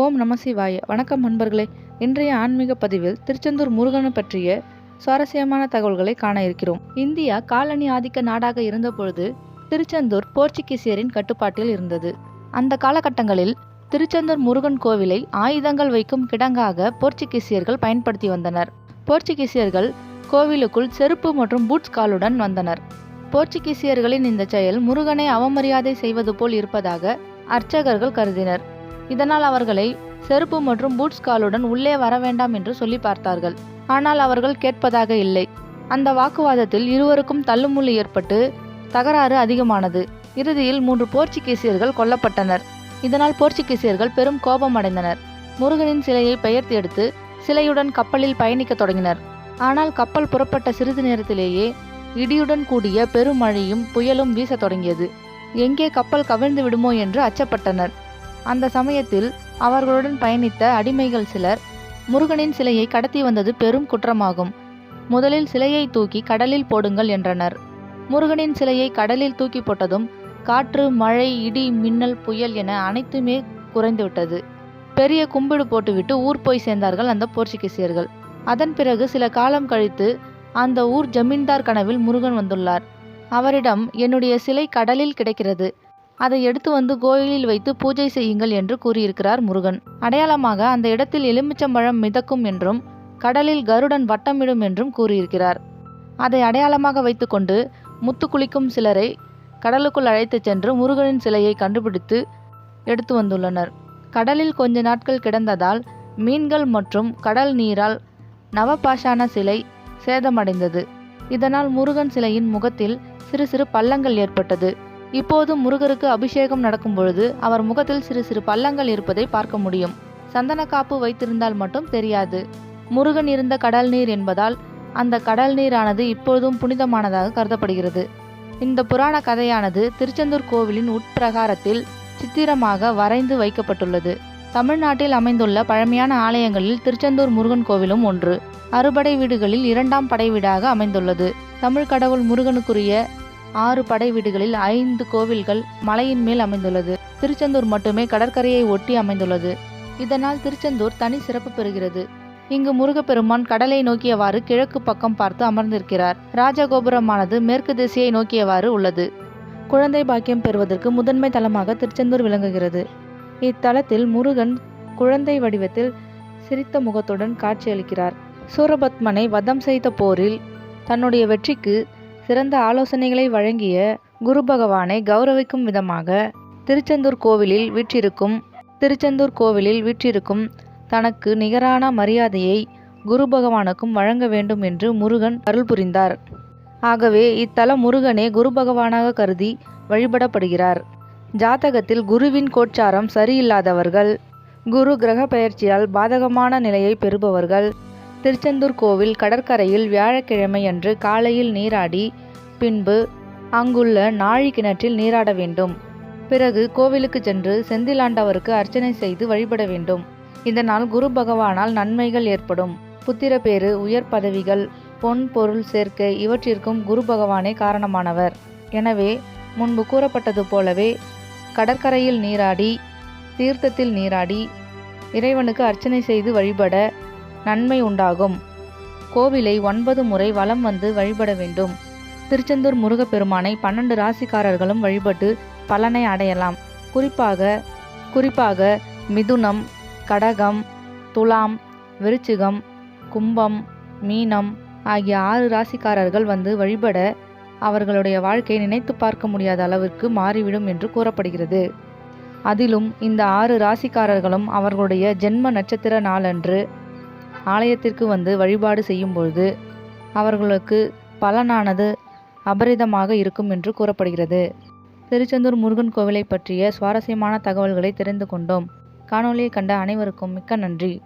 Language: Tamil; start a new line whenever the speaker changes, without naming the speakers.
ஓம் நம சிவாய. வணக்கம் நண்பர்களே. இன்றைய ஆன்மீக பதிவில் திருச்செந்தூர் முருகனை பற்றிய சுவாரஸ்யமான தகவல்களை காண இருக்கிறோம். இந்தியா காலனி ஆதிக்க நாடாக இருந்தபொழுது திருச்செந்தூர் போர்ச்சுகீசியரின் கட்டுப்பாட்டில் இருந்தது. அந்த காலகட்டங்களில் திருச்செந்தூர் முருகன் கோவிலை ஆயுதங்கள் வைக்கும் கிடங்காக போர்ச்சுகீசியர்கள் பயன்படுத்தி வந்தனர். போர்ச்சுகீசியர்கள் கோவிலுக்குள் செருப்பு மற்றும் பூட்ஸ் காலுடன் வந்தனர். போர்ச்சுகீசியர்களின் இந்த செயல் முருகனை அவமரியாதை செய்வது போல் இருப்பதாக அர்ச்சகர்கள் கருதினர். இதனால் அவர்களை செருப்பு மற்றும் பூட்ஸ் காலுடன் உள்ளே வர வேண்டாம் என்று சொல்லி பார்த்தார்கள். ஆனால் அவர்கள் கேட்பதாக இல்லை. அந்த வாக்குவாதத்தில் இருவருக்கும் தள்ளுமுள்ளு ஏற்பட்டு தகராறு அதிகமானது. இறுதியில் மூன்று போர்ச்சுகீசியர்கள் கொல்லப்பட்டனர். இதனால் போர்ச்சுகீசியர்கள் பெரும் கோபமடைந்தனர். முருகனின் சிலையை பெயர்த்து எடுத்து சிலையுடன் கப்பலில் பயணிக்கத் தொடங்கினர். ஆனால் கப்பல் புறப்பட்ட சிறிது நேரத்திலேயே இடியுடன் கூடிய பெருமழையும் புயலும் வீசத் தொடங்கியது. எங்கே கப்பல் கவிழ்ந்து விடுமோ என்று அச்சப்பட்டனர். அந்த சமயத்தில் அவர்களுடன் பயணித்த அடிமைகள் சிலர் முருகனின் சிலையை கடத்தி வந்தது பெரும் குற்றமாகும். முதலில் சிலையை தூக்கி கடலில் போடுங்கள் என்றனர். முருகனின் சிலையை கடலில் தூக்கி போட்டதும் காற்று மழை இடி மின்னல் புயல் என அனைத்துமே குறைந்துவிட்டது பெரிய கும்பிடு போட்டுவிட்டு ஊர் போய் சேர்ந்தார்கள் அந்த போர்ச்சுகீசியர்கள். அதன் பிறகு சில காலம் கழித்து அந்த ஊர் ஜமீன்தார் கனவில் முருகன் வந்துள்ளார். அவரிடம் என்னுடைய சிலை கடலில் கிடைக்கிறது. அதை எடுத்து வந்து கோயிலில் வைத்து பூஜை செய்யுங்கள் என்று கூறியிருக்கிறார் முருகன். அடையாளமாக அந்த இடத்தில் எலுமிச்சம்பழம் மிதக்கும் என்றும் கடலில் கருடன் வட்டமிடும் என்றும் கூறியிருக்கிறார். அதை அடையாளமாக வைத்துக்கொண்டு முத்து குளிக்கும் சிலரை கடலுக்குள் அழைத்துச் சென்று முருகனின் சிலையை கண்டுபிடித்து எடுத்து வந்துள்ளனர். கடலில் கொஞ்ச நாட்கள் கிடந்ததால் மீன்கள் மற்றும் கடல் நீரால் நவபாஷான சிலை சேதமடைந்தது. இதனால் முருகன் சிலையின் முகத்தில் சிறு சிறு பள்ளங்கள் ஏற்பட்டது. இப்போது முருகருக்கு அபிஷேகம் நடக்கும் பொழுது அவர் முகத்தில் சிறு சிறு பள்ளங்கள் இருப்பதை பார்க்க முடியும். சந்தன காப்பு வைத்திருந்தால் மட்டும் தெரியாது. முருகன் இருந்த கடல் நீர் என்பதால் அந்த கடல் நீரானது இப்பொழுதும் புனிதமானதாக கருதப்படுகிறது. இந்த புராண கதையானது திருச்செந்தூர் கோவிலின் உட்பிரகாரத்தில் சித்திரமாக வரைந்து வைக்கப்பட்டுள்ளது. தமிழ்நாட்டில் அமைந்துள்ள பழமையான ஆலயங்களில் திருச்செந்தூர் முருகன் கோவிலும் ஒன்று. அறுபடை வீடுகளில் இரண்டாம் படை வீடாக அமைந்துள்ளது. தமிழ் கடவுள் முருகனுக்குரிய ஆறு படை வீடுகளில் ஐந்து கோவில்கள் மலையின் மேல் அமைந்துள்ளது. திருச்செந்தூர் மட்டுமே கடற்கரையை ஒட்டி அமைந்துள்ளது. இதனால் திருச்செந்தூர் தனி சிறப்பு பெறுகிறது. இங்கு முருகப்பெருமான் கடலை நோக்கியவாறு கிழக்கு பக்கம் பார்த்து அமர்ந்திருக்கிறார். ராஜகோபுரமானது மேற்கு திசையை நோக்கியவாறு உள்ளது. குழந்தை பாக்கியம் பெறுவதற்கு முதன்மை தலமாக திருச்செந்தூர் விளங்குகிறது. இத்தலத்தில் முருகன் குழந்தை வடிவத்தில் சிரித்த முகத்துடன் காட்சியளிக்கிறார். சூரபத்மனை வதம் செய்த போரில் தன்னுடைய வெற்றிக்கு சிறந்த ஆலோசனைகளை வழங்கிய குரு பகவானை கௌரவிக்கும் விதமாக திருச்செந்தூர் கோவிலில் வீற்றிருக்கும் திருச்செந்தூர் கோவிலில் வீற்றிருக்கும் தனக்கு நிகரான மரியாதையை குரு பகவானுக்கும் வழங்க வேண்டும் என்று முருகன் அருள் புரிந்தார். ஆகவே இத்தலம் முருகனே குரு பகவானாக கருதி வழிபடப்படுகிறார். ஜாதகத்தில் குருவின் கோச்சாரம் சரியில்லாதவர்கள் குரு கிரக பெயர்ச்சியால் பாதகமான நிலையை பெறுபவர்கள் திருச்செந்தூர் கோவில் கடற்கரையில் வியாழக்கிழமை அன்று காலையில் நீராடி பின்பு அங்குள்ள நாழி கிணற்றில் நீராட வேண்டும். பிறகு கோவிலுக்கு சென்று செந்திலாண்டவருக்கு அர்ச்சனை செய்து வழிபட வேண்டும். இதனால் குரு பகவானால் நன்மைகள் ஏற்படும். புத்திர பேரு உயர் பதவிகள் பொன் பொருள் சேர்க்கை இவற்றிற்கும் குரு பகவானே காரணமானவர். எனவே முன்பு கூறப்பட்டது போலவே கடற்கரையில் நீராடி தீர்த்தத்தில் நீராடி இறைவனுக்கு அர்ச்சனை செய்து வழிபட நன்மை உண்டாகும். கோவிலை ஒன்பது முறை வலம் வந்து வழிபட வேண்டும். திருச்செந்தூர் முருகப்பெருமானை பன்னெண்டு ராசிக்காரர்களும் வழிபட்டு பலனை அடையலாம். குறிப்பாக குறிப்பாக மிதுனம் கடகம் துலாம் விருச்சிகம் கும்பம் மீனம் ஆகிய ஆறு ராசிக்காரர்கள் வந்து வழிபட அவர்களுடைய வாழ்க்கை நினைத்து பார்க்க முடியாத அளவிற்கு மாறிவிடும் என்று கூறப்படுகிறது. அதிலும் இந்த ஆறு ராசிக்காரர்களும் அவர்களுடைய ஜென்ம நட்சத்திர நாளன்று ஆலயத்திற்கு வந்து வழிபாடு செய்யும்பொழுது அவர்களுக்கு பலனானது அபரிதமாக இருக்கும் என்று கூறப்படுகிறது. திருச்செந்தூர் முருகன் கோவிலை பற்றிய சுவாரஸ்யமான தகவல்களை தெரிந்து கொண்டோம். காணொலியை கண்ட அனைவருக்கும் மிக்க நன்றி.